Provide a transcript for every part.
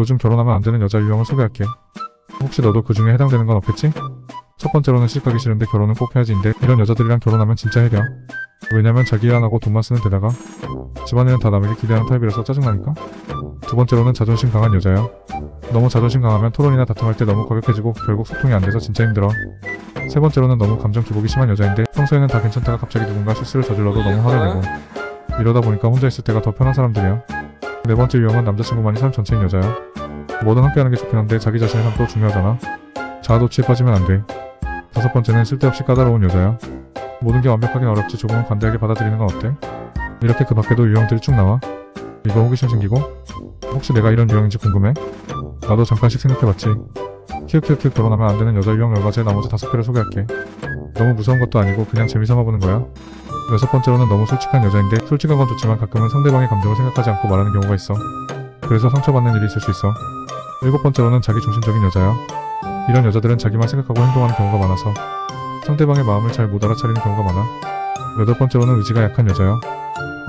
요즘 결혼하면 안 되는 여자 유형을 소개할게. 혹시 너도 그 중에 해당되는 건 없겠지? 첫 번째로는 시집가기 싫은데 결혼은 꼭 해야지인데 이런 여자들이랑 결혼하면 진짜 해려. 왜냐면 자기 일 안 하고 돈만 쓰는 데다가 집안일은 다 남에게 기대하는 타입이라서 짜증나니까. 두 번째로는 자존심 강한 여자야. 너무 자존심 강하면 토론이나 다툼할 때 너무 과격해지고 결국 소통이 안 돼서 진짜 힘들어. 세 번째로는 너무 감정 기복이 심한 여자인데 평소에는 다 괜찮다가 갑자기 누군가 실수를 저질러도 너무 화를 내고 이러다 보니까 혼자 있을 때가 더 편한 사람들이야. 네 번째 유형은 남자친구만이 삶 전체인 여자야. 뭐든 함께하는 게 좋긴 한데 자기 자신의 삶도 중요하잖아. 자아도취에 빠지면 안 돼. 다섯 번째는 쓸데없이 까다로운 여자야. 모든 게 완벽하긴 어렵지 조금은 관대하게 받아들이는 건 어때? 이렇게 그 밖에도 유형들이 쭉 나와. 이거 호기심 생기고? 혹시 내가 이런 유형인지 궁금해? 나도 잠깐씩 생각해봤지. 키읔키읔키읔 결혼하면 안 되는 여자 유형 열가지의 나머지 다섯 개를 소개할게. 너무 무서운 것도 아니고 그냥 재미삼아 보는 거야. 여섯 번째로는 너무 솔직한 여자인데 솔직한 건 좋지만 가끔은 상대방의 감정을 생각하지 않고 말하는 경우가 있어. 그래서 상처받는 일이 있을 수 있어. 일곱 번째로는 자기 중심적인 여자야. 이런 여자들은 자기만 생각하고 행동하는 경우가 많아서 상대방의 마음을 잘 못 알아차리는 경우가 많아. 여덟 번째로는 의지가 약한 여자야.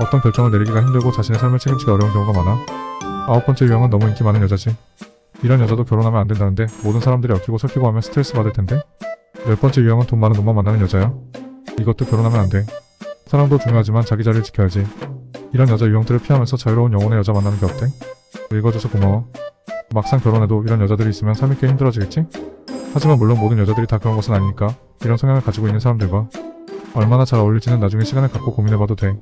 어떤 결정을 내리기가 힘들고 자신의 삶을 책임지기 어려운 경우가 많아. 아홉 번째 유형은 너무 인기 많은 여자지. 이런 여자도 결혼하면 안 된다는데 모든 사람들이 얽히고 설키고 하면 스트레스 받을 텐데. 열 번째 유형은 돈 많은 놈만 만나는 여자야. 이것도 결혼하면 안 돼. 사랑도 중요하지만 자기 자리를 지켜야지. 이런 여자 유형들을 피하면서 자유로운 영혼의 여자 만나는 게 어때? 읽어줘서 고마워. 막상 결혼해도 이런 여자들이 있으면 삶이 꽤 힘들어지겠지? 하지만 물론 모든 여자들이 다 그런 것은 아니니까 이런 성향을 가지고 있는 사람들과 얼마나 잘 어울릴지는 나중에 시간을 갖고 고민해봐도 돼.